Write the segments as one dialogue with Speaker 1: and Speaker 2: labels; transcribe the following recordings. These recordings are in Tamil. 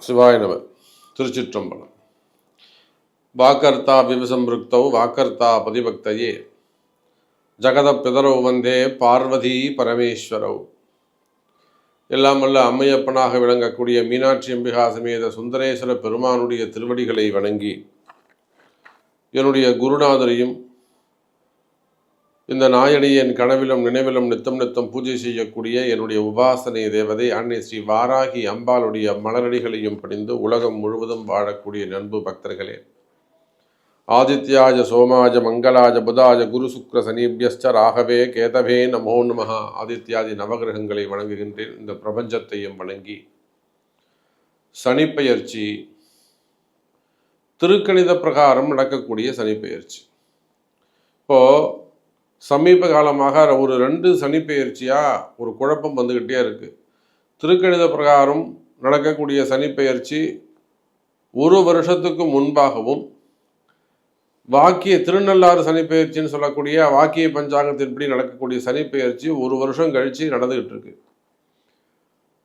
Speaker 1: சிவாய நம. திருச்சிற்றம்பலம். வாக்கர்த்தா விவசம்பிருக்தௌ வாக்கர்த்தா பதிபக்தையே. ஜகத பிதரவு வந்தே பார்வதி பரமேஸ்வரவ் எல்லாம் வல்ல அம்மையப்பனாக விளங்கக்கூடிய மீனாட்சி அம்பிகா சமேத சுந்தரேஸ்வர பெருமானுடைய திருவடிகளை வணங்கி என்னுடைய குருநாதரையும் இந்த நாயடியின் கனவிலும் நினைவிலும் நித்தம் நித்தம் பூஜை செய்யக்கூடிய என்னுடைய உபாசனை தேவதை அன்னை ஸ்ரீ வாராகி அம்பாளுடைய மலரடிகளையும் பணிந்து உலகம் முழுவதும் வாழக்கூடிய நண்பு பக்தர்களே. ஆதித்யாஜ சோமாஜ மங்களாஜ புதாஜ குரு சுக்ர சனீபியஸ்ச ராகவே கேதவே நமோ நமஹா. ஆதித்யாதி நவகிரகங்களை வணங்குகின்றேன். இந்த பிரபஞ்சத்தையும் வணங்கி சனிப்பெயர்ச்சி. திருக்கணித பிரகாரம் நடக்கக்கூடிய சனிப்பெயர்ச்சி. இப்போ சமீப காலமாக ஒரு ரெண்டு சனிப்பெயர்ச்சியாக ஒரு குழப்பம் வந்துக்கிட்டே இருக்குது திருக்கணித பிரகாரம் நடக்கக்கூடிய சனிப்பெயர்ச்சி ஒரு வருஷத்துக்கு முன்பாகவும் வாக்கிய திருநள்ளாறு சனிப்பெயர்ச்சின்னு சொல்லக்கூடிய வாக்கிய பஞ்சாங்கத்தின்படி நடக்கக்கூடிய சனிப்பெயர்ச்சி ஒரு வருஷம் கழித்து நடந்துக்கிட்டு இருக்கு.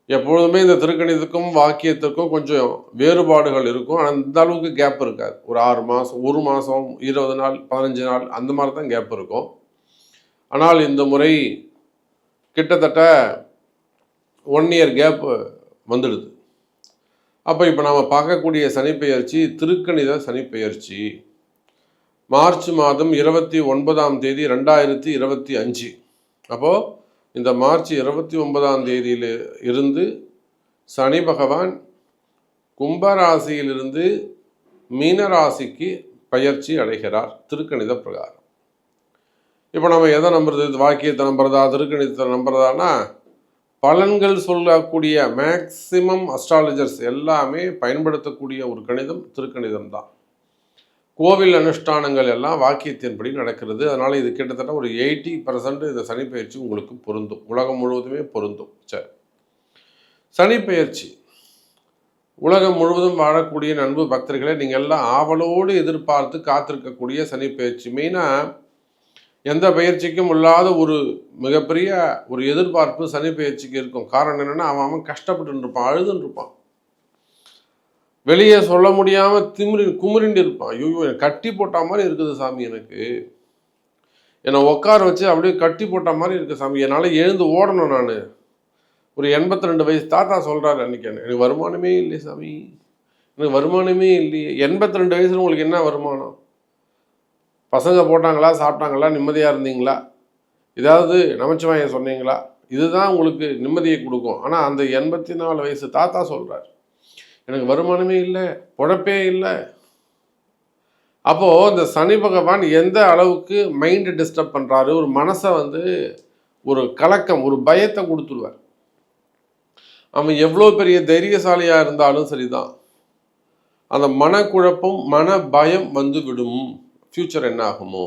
Speaker 1: எப்பொழுதுமே இந்த திருக்கணிதத்துக்கும் வாக்கியத்துக்கும் கொஞ்சம் வேறுபாடுகள் இருக்கும். ஆனால் இந்த அளவுக்கு கேப் இருக்காது. ஒரு ஆறு மாதம் ஒரு மாதம் இருபது நாள் பதினஞ்சு நாள் அந்த மாதிரி தான் கேப் இருக்கும். ஆனால் இந்த முறை கிட்டத்தட்ட ஒன் இயர் கேப் வந்துடுது. அப்போ இப்போ நாம் பார்க்கக்கூடிய சனிப்பெயர்ச்சி திருக்கணித சனிப்பெயர்ச்சி மார்ச் மாதம் இருபத்தி ஒன்பதாம் தேதி ரெண்டாயிரத்தி இருபத்தி அஞ்சு. அப்போது இந்த மார்ச் இருபத்தி ஒன்பதாம் தேதியில் இருந்து சனி பகவான் கும்பராசியிலிருந்து மீனராசிக்கு பயிற்சி அடைகிறார் திருக்கணித பிரகாரம். இப்போ நம்ம எதை நம்புறது? இது வாக்கியத்தை நம்புறதா? திருக்கணிதத்தை நம்புறதானா பலன்கள் சொல்லக்கூடிய மேக்சிமம் அஸ்ட்ராலஜர்ஸ் எல்லாமே பயன்படுத்தக்கூடிய ஒரு கணிதம் திருக்கணிதம் தான். கோவில் அனுஷ்டானங்கள் எல்லாம் வாக்கியத்தின்படி நடக்கிறது. அதனால் இது கிட்டத்தட்ட ஒரு எயிட்டி பர்சன்ட் இந்த சனிப்பெயர்ச்சி உங்களுக்கு பொருந்தும். உலகம் முழுவதுமே பொருந்தும். சரி. சனிப்பெயர்ச்சி. உலகம் முழுவதும் வாழக்கூடிய நண்பு பக்தர்களை நீங்கள் எல்லாம் ஆவலோடு எதிர்பார்த்து காத்திருக்கக்கூடிய சனிப்பெயர்ச்சி. மெயினாக எந்த பயிற்சிக்கும் இல்லாத ஒரு மிகப்பெரிய ஒரு எதிர்பார்ப்பு சனி பயிற்சிக்கு இருக்கும். காரணம் என்னென்னா அவன் அவன் கஷ்டப்பட்டு இருப்பான் அழுதுன்னு இருப்பான் வெளியே சொல்ல முடியாமல் திமிரி குமுறிண்டு இருப்பான் ஐயோ எனக்கு கட்டி போட்ட மாதிரி இருக்குது சாமி எனக்கு. என்னை உட்கார வச்சு அப்படியே கட்டி போட்ட மாதிரி இருக்குது சாமி. என்னால் எழுந்து ஓடணும் நான். ஒரு எண்பத்தி ரெண்டு வயசு தாத்தா சொல்கிறாரு அன்றைக்கி எனக்கு வருமானமே இல்லை சாமி. எனக்கு வருமானமே இல்லையே. எண்பத்தி ரெண்டு வயசுல உங்களுக்கு என்ன வருமானம்? பசங்க போட்டாங்களா சாப்பிட்டாங்களா நிம்மதியாக இருந்தீங்களா? ஏதாவது நமச்சிவாயம் சொன்னீங்களா? இதுதான் உங்களுக்கு நிம்மதியை கொடுக்கும். ஆனால் அந்த எண்பத்தி நாலு வயசு தாத்தா சொல்கிறார் எனக்கு வருமானமே இல்லை பொழப்பே இல்லை. அப்போது இந்த சனி பகவான் எந்த அளவுக்கு மைண்டை டிஸ்டர்ப் பண்ணுறாரு ஒரு மனசை வந்து ஒரு கலக்கம் ஒரு பயத்தை கொடுத்துருவார். அவன் எவ்வளோ பெரிய தைரியசாலியாக இருந்தாலும் சரிதான். அந்த மனக்குழப்பம் மன பயம் வந்து விடும். ஃப்யூச்சர் என்ன ஆகுமோ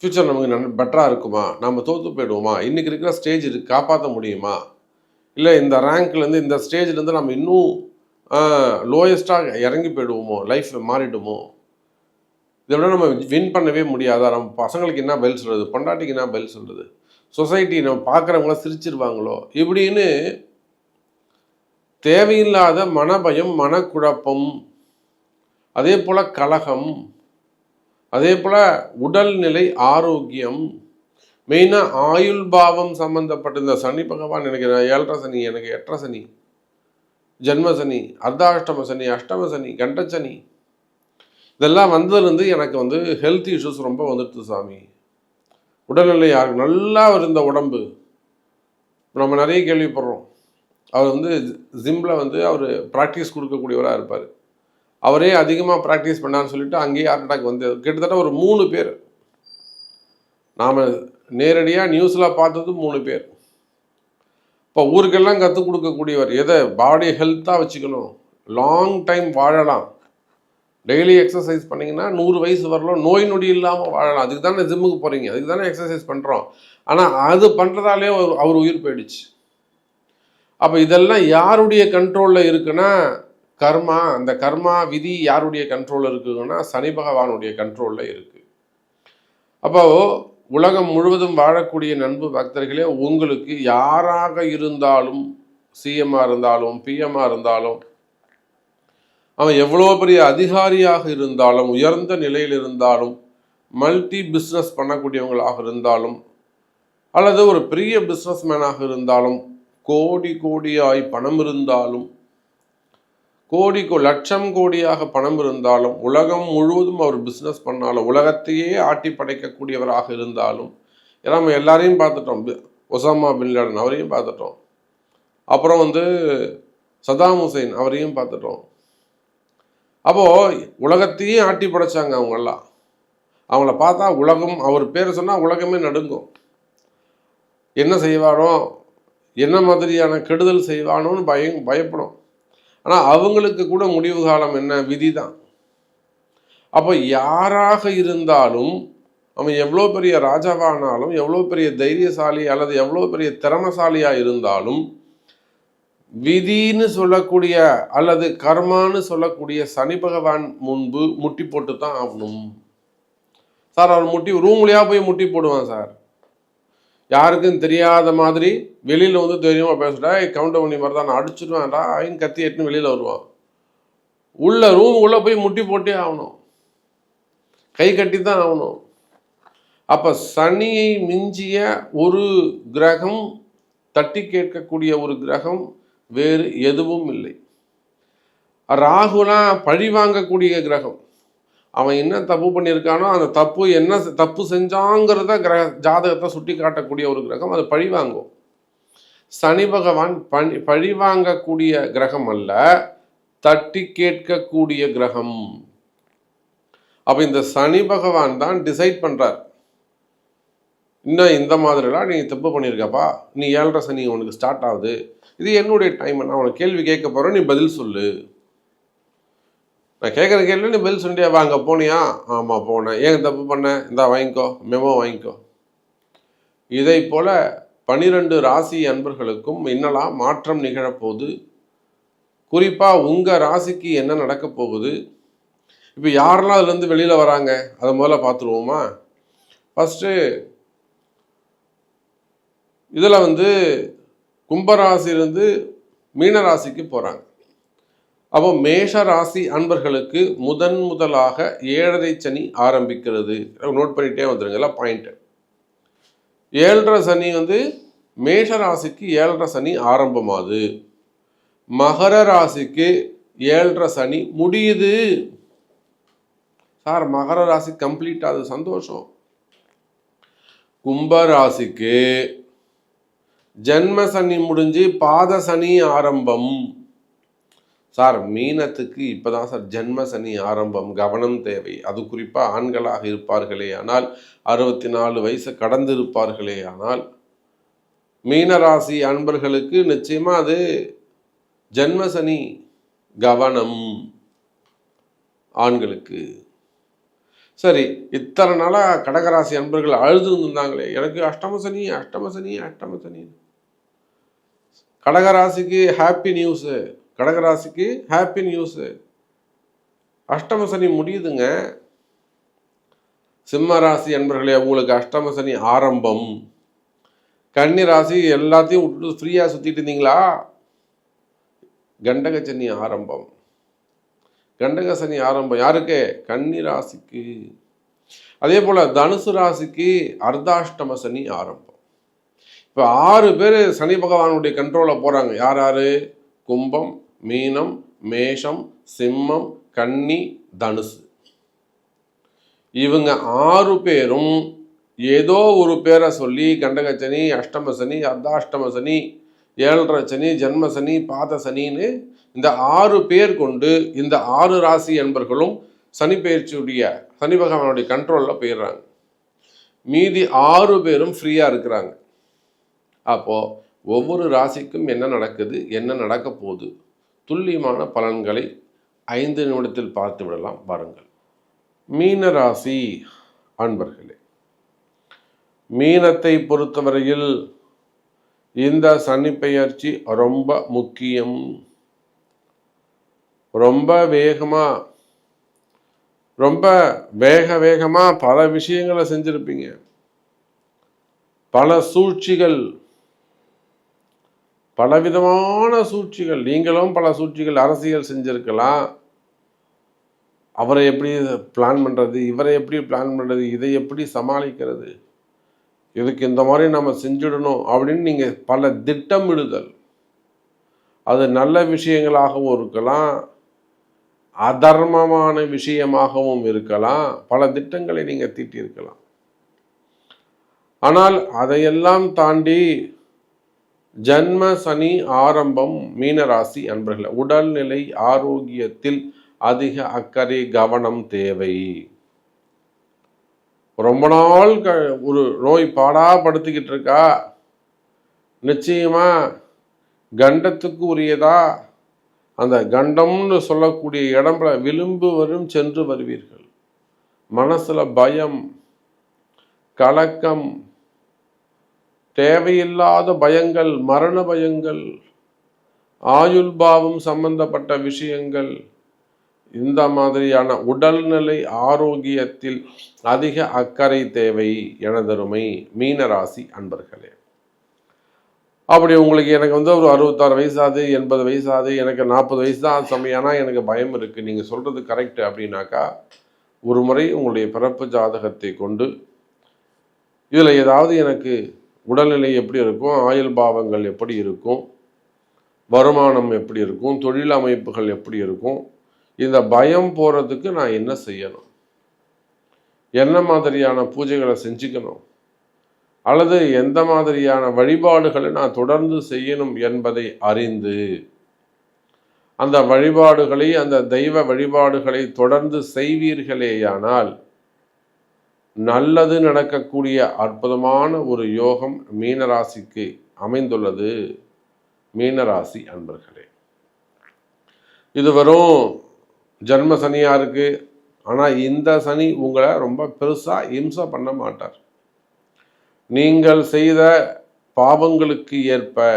Speaker 1: ஃப்யூச்சர் நமக்கு நல்ல பெட்டராக இருக்குமா? நம்ம தோற்று போயிடுவோமா? இன்றைக்கி இருக்கிற ஸ்டேஜ் இருக்கு காப்பாற்ற முடியுமா? இல்லை இந்த ரேங்க்லேருந்து இந்த ஸ்டேஜ்லேருந்து நம்ம இன்னும் லோயஸ்ட்டாக இறங்கி போயிடுவோமோ? லைஃப் மாறிடுமோ? இதை விட நம்ம வின் பண்ணவே முடியாதா? நம்ம பசங்களுக்கு என்ன பதில் சொல்கிறது பொண்டாட்டிக்கு என்ன பதில் சொல்கிறது சொசைட்டி நம்ம பார்க்குறவங்களாம் சிரிச்சிருவாங்களோ? இப்படின்னு தேவையில்லாத மனபயம் மனக்குழப்பம் அதே போல் கலகம் அதே போல் உடல்நிலை ஆரோக்கியம். மெயினாக ஆயுள் பாவம் சம்மந்தப்பட்ட இந்த சனி பகவான் எனக்கு ஏழரை சனி எனக்கு எட்டரை சனி. ஜென்ம சனி அர்த்தாஷ்டம சனி அஷ்டம சனி கண்டச்சனி இதெல்லாம் வந்ததுலேருந்து எனக்கு வந்து ஹெல்த் இஷ்யூஸ் ரொம்ப வந்துடுது சாமி. உடல்நிலை யாருக்கு நல்லா இருந்த உடம்பு. நம்ம நிறைய கேள்விப்படுறோம். அவர் வந்து ஜிம்மில் வந்து அவர் ப்ராக்டிஸ் கொடுக்கக்கூடியவராக இருப்பார். அவரே அதிகமாக ப்ராக்டிஸ் பண்ணான்னு சொல்லிட்டு அங்கேயே ஹார்ட் அட்டாக் வந்து கிட்டத்தட்ட ஒரு மூணு பேர். நாம் நேரடியாக நியூஸில் பார்த்தது மூணு பேர். இப்போ ஊருக்கெல்லாம் கற்றுக் கொடுக்கக்கூடியவர் எதை? பாடி ஹெல்த்தாக வச்சுக்கணும். லாங் டைம் வாழலாம். டெய்லி எக்ஸசைஸ் பண்ணிங்கன்னா நூறு வயசு வரலாம் நோய் நொடி இல்லாமல் வாழலாம். அதுக்கு தானே ஜிம்முக்கு போகிறீங்க அதுக்கு தானே எக்ஸசைஸ் பண்ணுறோம் ஆனால் அது பண்ணுறதாலே அவர் அவர் உயிர் போயிடுச்சு. அப்போ இதெல்லாம் யாருடைய கண்ட்ரோலில் இருக்குன்னா கர்மா அந்த கர்மா விதி யாருடைய கண்ட்ரோலில் இருக்குதுன்னா சனி பகவானுடைய கண்ட்ரோலில் இருக்குது அப்போ உலகம் முழுவதும் வாழக்கூடிய நண்பு பக்தர்களே உங்களுக்கு யாராக இருந்தாலும் சிஎம்மாக இருந்தாலும் பிஎம்மாக இருந்தாலும் அவன் எவ்வளோ பெரிய அதிகாரியாக இருந்தாலும் உயர்ந்த நிலையில் இருந்தாலும் மல்டி பிஸ்னஸ் பண்ணக்கூடியவங்களாக இருந்தாலும் அல்லது ஒரு பெரிய பிஸ்னஸ்மேனாக இருந்தாலும் கோடி கோடியாய் பணம் இருந்தாலும் கோடி லட்சம் கோடியாக பணம் இருந்தாலும் உலகம் முழுவதும் அவர் பிஸ்னஸ் பண்ணாலும் உலகத்தையே ஆட்டி படைக்கக்கூடியவராக இருந்தாலும் ஏன்னா நம்ம எல்லாரையும் பார்த்துட்டோம். ஒசாமா பின் லேடன் அவரையும் பார்த்துட்டோம். அப்புறம் வந்து சதாம் ஹுசைன் அவரையும் பார்த்துட்டோம். அப்போது உலகத்தையே ஆட்டி படைச்சாங்க அவங்கெல்லாம். அவங்கள பார்த்தா உலகம் அவர் பேரை சொன்னால் உலகமே நடுங்கும். என்ன செய்வானோ என்ன மாதிரியான கெடுதல் செய்வானோன்னு பயம் பயப்படும். ஆனால் அவங்களுக்கு கூட முடிவு காலம் என்ன? விதி தான் அப்போ யாராக இருந்தாலும் அவன் எவ்வளோ பெரிய ராஜாவானாலும் எவ்வளோ பெரிய தைரியசாலி அல்லது எவ்வளோ பெரிய திறமசாலியாக இருந்தாலும் விதின்னு சொல்லக்கூடிய அல்லது கர்மான்னு சொல்லக்கூடிய சனி பகவான் முன்பு முட்டி போட்டு தான் ஆகணும். சார் அவர் முட்டி ரூம்லையாக போய் முட்டி போடுவான் சார்? யாருக்கும் தெரியாத மாதிரி வெளியில் வந்து தெரியுமா பேசிட்டா கவுண்டர் பண்ணி மாதிரி தான் நான் அடிச்சிருவேன்டா ஐன்னு கத்தி எட்டுன்னு வெளியில் வருவான். உள்ள ரூம் உள்ளே போய் முட்டி போட்டே ஆகணும். கை கட்டி தான் ஆகணும். அப்போ சனியை மிஞ்சிய ஒரு கிரகம் தட்டி கேட்கக்கூடிய ஒரு கிரகம் வேறு எதுவும் இல்லை. ராகுனா பழி வாங்கக்கூடிய கிரகம். அவன் என்ன தப்பு பண்ணியிருக்கானோ அந்த தப்பு என்ன செ- தப்பு செஞ்சாங்கிறத கிரக ஜாதகத்தை சுட்டி காட்டக்கூடிய ஒரு கிரகம் அது பழி வாங்கும். சனி பகவான் பணி பழி வாங்கக்கூடிய கிரகம் அல்ல தட்டி கேட்கக்கூடிய கிரகம். அப்போ இந்த சனி பகவான் தான் டிசைட் பண்ணுறார் இன்னும் இந்த மாதிரிலாம் நீ தப்பு பண்ணியிருக்கப்பா நீ ஏழரை சனி உனக்கு ஸ்டார்ட் ஆகுது. இது என்னுடைய டைம் நான் உனக்கு கேள்வி கேட்க போகிறேன் நீ பதில் சொல்லு. நான் கேட்குற கேள்வி நீ பதில் சொல்லியா வாங்க போனியா? ஆமாம் போனேன். ஏன் தப்பு பண்ணேன் இந்தா வாங்கிக்கோ. மெமோ வாங்கிக்கோ. இதை போல பனிரெண்டு ராசி அன்பர்களுக்கும் இன்னலாம் மாற்றம் நிகழப்போகுது. குறிப்பாக உங்கள் ராசிக்கு என்ன நடக்க போகுது? இப்போ யாரெல்லாம் அதுலேருந்து வெளியில் வராங்க? அதை முதல்ல பார்த்துருவோமா? ஃபஸ்ட்டு இதில் வந்து கும்பராசிலேருந்து மீனராசிக்கு போகிறாங்க அப்போ மேஷ ராசி அன்பர்களுக்கு முதன் முதலாக ஏழரை சனி ஆரம்பிக்கிறது. நோட் பண்ணிட்டே வந்துருங்கல்ல பாயிண்ட்டு ஏழரை சனி வந்து மேஷ ராசிக்கு ஏழரை சனி ஆரம்பமாகுது. மகர ராசிக்கு ஏழரை சனி முடியுது. சார் மகர ராசி கம்ப்ளீட் ஆகுது சந்தோஷம். கும்ப ராசிக்கு ஜென்ம சனி முடிஞ்சு பாத சனி ஆரம்பம். சார் மீனத்துக்கு இப்பதான் சார் ஜென்ம சனி ஆரம்பம் கவனம் தேவை. அது குறிப்பாக ஆண்களாக இருப்பார்களே ஆனால் அறுபத்தி நாலு வயசு கடந்து இருப்பார்களே ஆனால் மீனராசி அன்பர்களுக்கு நிச்சயமாக அது ஜென்ம சனி கவனம் ஆண்களுக்கு. சரி இத்தனை நாளாக கடகராசி அன்பர்கள் அழுது இருந்தாங்களே எனக்கு அஷ்டம சனி அஷ்டம சனி அஷ்டம சனி கடகராசிக்கு ஹாப்பி நியூஸு கடகராசிக்கு ஹாப்பி நியூஸு அஷ்டம சனி முடியுதுங்க. சிம்ம ராசி அன்பர்களே உங்களுக்கு அஷ்டம சனி ஆரம்பம். கன்னி ராசி எல்லாத்தையும் விட்டுட்டு ஃப்ரீயாக சுற்றிட்டு இருந்தீங்களா? கண்டக சனி ஆரம்பம். கண்டக சனி ஆரம்பம். யாருக்கு? கன்னி ராசிக்கு. அதே போல் தனுசு ராசிக்கு அர்த்தாஷ்டம சனி ஆரம்பம். இப்போ ஆறு பேர் சனி பகவானுடைய கண்ட்ரோலில் போகிறாங்க யார் யார்? கும்பம் மீனம் மேஷம் சிம்மம் கன்னி தனுசு. இவங்க ஆறு பேரும் ஏதோ ஒரு பேரை சொல்லி கண்டகச்சனி சனி அர்த்தாஷ்டமசனி சனி சனி ஏழரை சனி ஜென்மசனி பாத சனின்னு இந்த ஆறு பேர் கொண்டு இந்த ஆறு ராசி என்பர்களும் சனி பயிற்சியுடைய சனி பகவானுடைய கண்ட்ரோலில் போயிடுறாங்க. மீதி ஆறு பேரும் ஃப்ரீயாக இருக்கிறாங்க. அப்போது ஒவ்வொரு ராசிக்கும் என்ன நடக்குது என்ன நடக்க போகுது? துல்லியமான பலன்களை ஐந்து நிமிடத்தில் பார்த்து விடலாம். வாருங்கள். மீன ராசி அன்பர்களே மீனத்தை பொறுத்தவரையில் இந்த சனி பெயர்ச்சி ரொம்ப முக்கியம். ரொம்ப வேகமாக ரொம்ப வேக வேகமாக பல விஷயங்களை செஞ்சுருப்பீங்க. பல சூழ்ச்சிகள் பலவிதமான சூழ்ச்சிகள் நீங்களும் பல சூழ்ச்சிகள் அரசியல் செஞ்சுருக்கலாம். அவரை எப்படி பிளான் பண்ணுறது இவரை எப்படி பிளான் பண்ணுறது இதை எப்படி சமாளிக்கிறது இதுக்கு இந்த மாதிரி நம்ம செஞ்சிடணும் அப்படின்னு நீங்கள் பல திட்டமிடுதல். அது நல்ல விஷயங்களாகவும் இருக்கலாம் அதர்மமான விஷயமாகவும் இருக்கலாம் பல திட்டங்களை நீங்கள் தீட்டியிருக்கலாம். ஆனால் அதையெல்லாம் தாண்டி ஜன்ம சனி ஆரம்பம் மீனராசி அன்பர்களை உடல்நிலை ஆரோக்கியத்தில் அதிக அக்கறை கவனம் தேவை. ரொம்ப நாள் க ஒரு நோய் பாடாப்படுத்திக்கிட்டு இருக்கா? நிச்சயமா கண்டத்துக்கு உரியதா அந்த கண்டம்னு சொல்லக்கூடிய இடம்பல விளிம்பு வரும் சென்று வருவீர்கள். மனசுல பயம் கலக்கம் தேவையில்லாத பயங்கள் மரண பயங்கள் ஆயுள் பாவம் சம்பந்தப்பட்ட விஷயங்கள் இந்த மாதிரியான உடல்நிலை ஆரோக்கியத்தில் அதிக அக்கறை தேவை எனதருமை மீனராசி அன்பர்களே. அப்படி உங்களுக்கு எனக்கு வந்து ஒரு அறுபத்தாறு வயசாது எண்பது வயசாது எனக்கு நாற்பது வயசு தான் சமையானா எனக்கு பயம் இருக்குது நீங்கள் சொல்கிறது கரெக்டு அப்படின்னாக்கா ஒரு முறை உங்களுடைய பிறப்பு ஜாதகத்தை கொண்டு இதில் ஏதாவது எனக்கு உடல்நிலை எப்படி இருக்கும்? ஆயுள் பாவங்கள் எப்படி இருக்கும்? வருமானம் எப்படி இருக்கும்? தொழில் அமைப்புகள் எப்படி இருக்கும்? இந்த பயம் போகிறதுக்கு நான் என்ன செய்யணும்? என்ன மாதிரியான பூஜைகளை செஞ்சுக்கணும்? அல்லது எந்த மாதிரியான வழிபாடுகளை நான் தொடர்ந்து செய்யணும் என்பதை அறிந்து அந்த வழிபாடுகளை அந்த தெய்வ வழிபாடுகளை தொடர்ந்து செய்வீர்களேயானால் நல்லது நடக்கக்கூடிய அற்புதமான ஒரு யோகம் மீனராசிக்கு அமைந்துள்ளது. மீனராசி அன்பர்களே இது வரும் ஜன்ம சனியா இருக்கு. ஆனால் இந்த சனி உங்களை ரொம்ப பெருசாக இம்சை பண்ண மாட்டார். நீங்கள் செய்த பாவங்களுக்கு ஏற்ப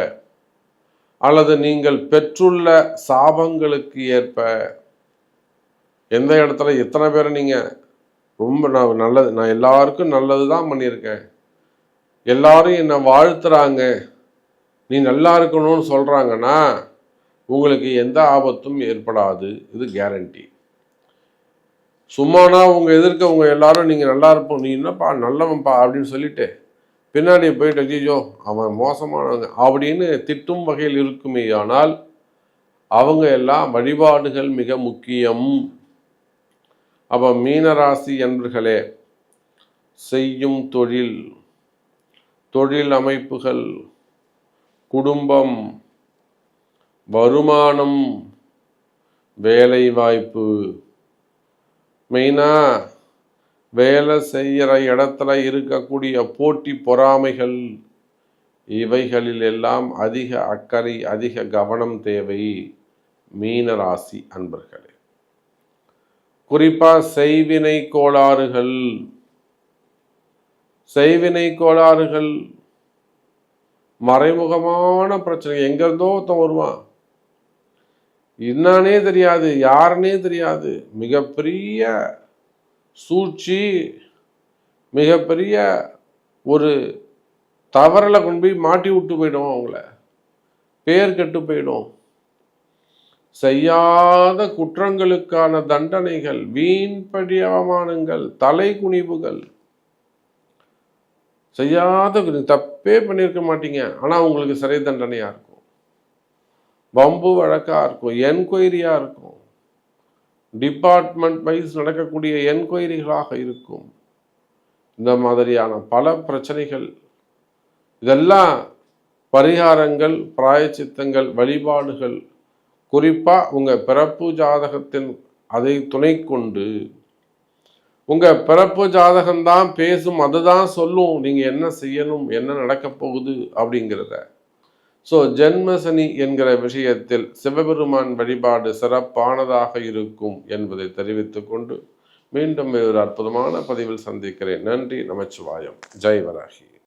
Speaker 1: அல்லது நீங்கள் பெற்றுள்ள சாபங்களுக்கு ஏற்ப எந்த இடத்துல எத்தனை பேரை நீங்கள் ரொம்ப நான் நல்லது. நான் எல்லாருக்கும் நல்லது தான் பண்ணியிருக்கேன். எல்லாரும் என்னை வாழ்த்துறாங்க. நீ நல்லா இருக்கணும்னு சொல்கிறாங்கன்னா உங்களுக்கு எந்த ஆபத்தும் ஏற்படாது. இது கேரண்டி சும்மானா உங்கள் எதிர்க்க உங்கள் எல்லாரும் நீங்கள் நல்லா இருப்போம். நீ என்னப்பா நல்லவன்ப்பா அப்படின்னு சொல்லிட்டு பின்னாடி போயிட்டு ஐயோ அவன் மோசமானவங்க அப்படின்னு திட்டும் வகையில் இருக்குமே ஆனால் அவங்க எல்லாம் வழிபாடுகள் மிக முக்கியம். அப்போ மீனராசி என்பர்களே செய்யும் தொழில் தொழில் அமைப்புகள் குடும்பம் வருமானம் வேலை வாய்ப்பு மெயினாக வேலை செய்கிற இடத்துல இருக்கக்கூடிய போட்டி பொறாமைகள் இவைகளில் எல்லாம் அதிக அக்கறை அதிக கவனம் தேவை. மீனராசி அன்பர்களே. குறிப்பாக செய்வினை கோளாறுகள். செய்வினை கோளாறுகள் மறைமுகமான பிரச்சனை எங்கேருந்தோ ஒருத்தன் வருவான். என்னானே தெரியாது யாருன்னே தெரியாது. மிகப்பெரிய சூழ்ச்சி மிகப்பெரிய ஒரு தவறில் கொண்டு போய் மாட்டி விட்டு போயிடும் அவங்கள. பேர் கெட்டு போயிடும். செய்யாத குற்றங்களுக்கான தண்டனைகள் வீண்படி அவமானங்கள் தலை குனிவுகள் செய்யாத தப்பே பண்ணியிருக்க மாட்டீங்க. ஆனால் உங்களுக்கு சிறை தண்டனையாக இருக்கும். வம்பு வழக்காக இருக்கும் என்கொயரியாக இருக்கும். டிபார்ட்மெண்ட் வைஸ் நடக்கக்கூடிய என்கொயரிகளாக இருக்கும். இந்த மாதிரியான பல பிரச்சனைகள். இதெல்லாம் பரிகாரங்கள் பிராயச்சித்தங்கள் வழிபாடுகள் குறிப்பாக உங்கள் பிறப்பு ஜாதகத்தின் அதை துணை கொண்டு உங்கள் பிறப்பு ஜாதகம்தான் பேசும் அதுதான் சொல்லும் நீங்கள் என்ன செய்யணும் என்ன நடக்கப் போகுது அப்படிங்கிறத. ஸோ ஜென்மசனி என்கிற விஷயத்தில் சிவபெருமான் வழிபாடு சிறப்பானதாக இருக்கும் என்பதை தெரிவித்துக் கொண்டு மீண்டும் ஒரு அற்புதமான பதிவில் சந்திக்கிறேன். நன்றி நமச்சிவாயம். ஜெய் வராகி.